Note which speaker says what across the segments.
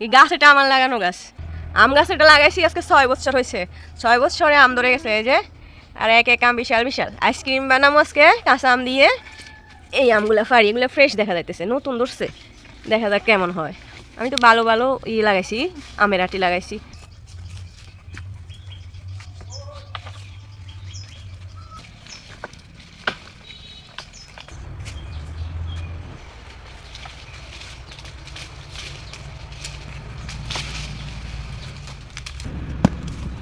Speaker 1: এই গাছ এটা আমার লাগানো গাছ। আম গাছ এটা লাগাইছি আজকে ছয় বছর হয়েছে। ছয় বছরে আম ধরে গেছে এই যে। আর এক এক আম বিশাল বিশাল। আইসক্রিম বানাবো আজকে, কাঁচা আম দিয়ে। এই আমগুলো ফাড়ি, এগুলো ফ্রেশ দেখা যাইতেছে, নতুন ধরছে। দেখা যাক কেমন হয়। আমি তো ভালো ভালো ই লাগাইছি, আমের আটি লাগাইছি।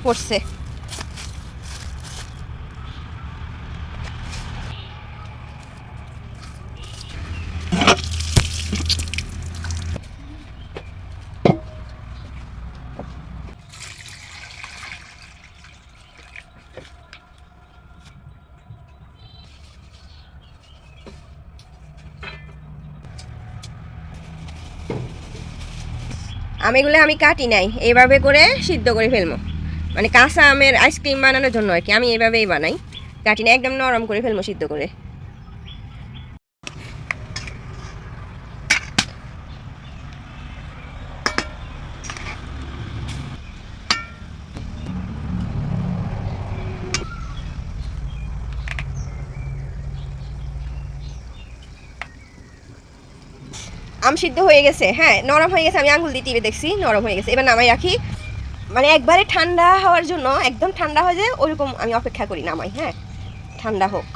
Speaker 1: পড়ছে। আমিগুলো আমি কাটি নাই এইভাবে করে সিদ্ধ করে ফেলব। মানে কাঁচা আমের আইসক্রিম বানানোর জন্য আর কি, আমি এইভাবেই বানাই। কাটি না একদম নরম করে ফেলব, সিদ্ধ করে। আম সিদ্ধ হয়ে গেছে হ্যাঁ নরম হয়ে গেছে, আমি আঙুল দিয়ে টিপে দেখছি, নরম হয়ে গেছে। এবার নামাই রাখি। মানে একবারে ঠান্ডা হওয়ার জন্য একদম ঠান্ডা হয়ে যায়, ওরকম আমি অপেক্ষা করি নামাই হ্যাঁ? ঠান্ডা হোক।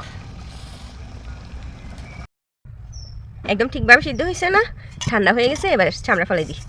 Speaker 1: একদম ঠিকভাবে সিদ্ধ হয়েছে না? ঠান্ডা হয়ে গেছে, এবার চামড়া ফলে দিই।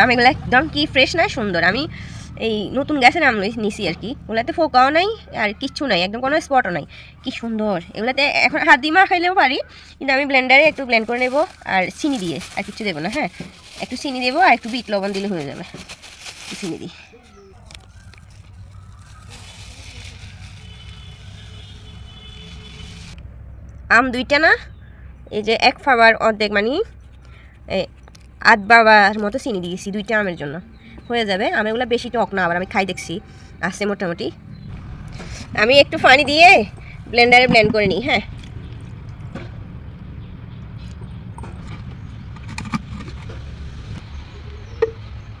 Speaker 1: আম এগুলো একদম কি ফ্রেশ না সুন্দর। আমি এই নতুন গ্যাসের আম নিছি আর কি। ওগুলাতে ফোকাও নাই আর কিচ্ছু নাই, একদম কোনো স্পটও নাই। কি সুন্দর। এগুলাতে এখন হাত দিয়ে মার খাইলেও পারি, কিন্তু আমি ব্লেন্ডারে একটু ব্লেন্ড করে নেব আর চিনি দিয়ে, আর কিছু দেবো না হ্যাঁ? একটু চিনি দেবো আর একটু বিট লবণ দিলে হয়ে যাবে চিনি দিই। আম দুইটা না, এই যে এক ফাবার অর্ধেক মানে আধ বাবার মতো চিনি দিয়েছি, দুইটা আমের জন্য। হয়ে যাবে, আমেগুলো বেশি টক না, আবার আমি খাই দেখছি। আসছে মোটামুটি। আমি একটু পানি দিয়ে ব্লেন্ডারে ব্লেন্ড করে নিই হ্যাঁ।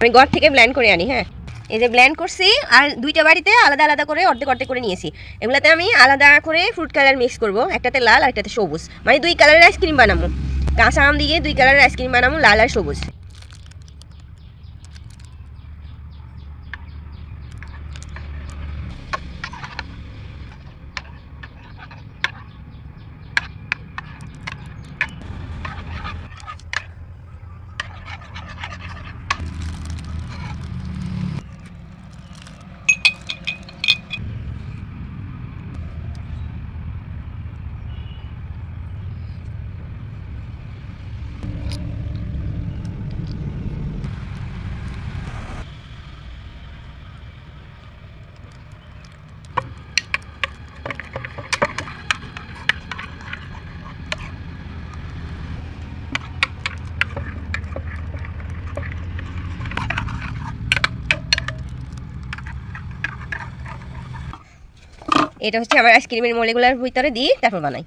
Speaker 1: আমি ঘর থেকে ব্ল্যান্ড করে আনি হ্যাঁ। এই যে ব্লেন্ড করছি, আর দুইটা বাড়িতে আলাদা আলাদা করে অর্ধেক অর্ধেক করে নিয়েছি। এগুলাতে আমি আলাদা করে ফ্রুট কালার মিক্স করব, একটাতে লাল আর একটাতে সবুজ। মানে দুই কালারের আইসক্রিম বানাবো। কাঁচা আম দিয়ে দুই কালারের আইসক্রিম বানাবো লাল আর সবুজ। এটা হচ্ছে আমার আইসক্রিমের মলেগুলার ভিতরে দিয়ে তারপর বানাই।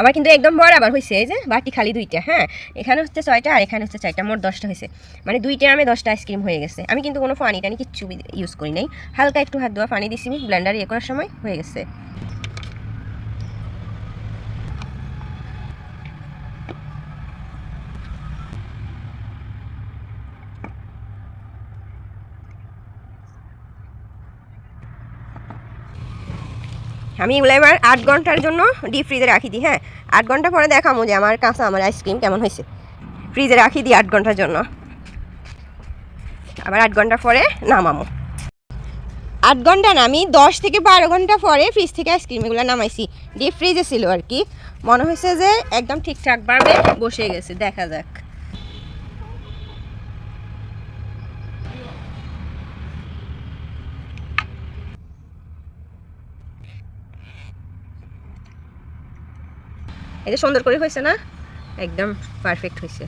Speaker 1: আমার কিন্তু একদম বরাবর হয়েছে এই যে বাটি খালি দুইটা হ্যাঁ? এখানে হচ্ছে ছয়টা আর এখানে হচ্ছে চারটা, মোট দশটা হয়েছে মানে দুইটা আমি দশটা আইসক্রিম হয়ে গেছে। আমি কিন্তু কোনো ফানি টানি কিচ্ছু ইউজ করি নাই। হালকা একটু হাত ধোয়া পানি দিছি ব্লেন্ডার ইয়ে করার সময় হয়ে গেছে। আমি এগুলো এবার আট ঘণ্টার জন্য ডিপ ফ্রিজে রাখি দিই হ্যাঁ? আট ঘণ্টা পরে দেখামো যে আমার কাঁচা আমার আইসক্রিম কেমন হয়েছে। ফ্রিজে রাখি দিই আট ঘণ্টার জন্য। আবার আট ঘণ্টা পরে নামামো। আট ঘণ্টা না আমি দশ থেকে বারো ঘণ্টা পরে ফ্রিজ থেকে আইসক্রিম এগুলো নামাইছি। ডিপ ফ্রিজে ছিল আর কি। মনে হয়েছে যে একদম ঠিকঠাকভাবে বসে গেছে, দেখা যাক। এটা সুন্দর করে হয়েছে না? একদম পারফেক্ট হয়েছে।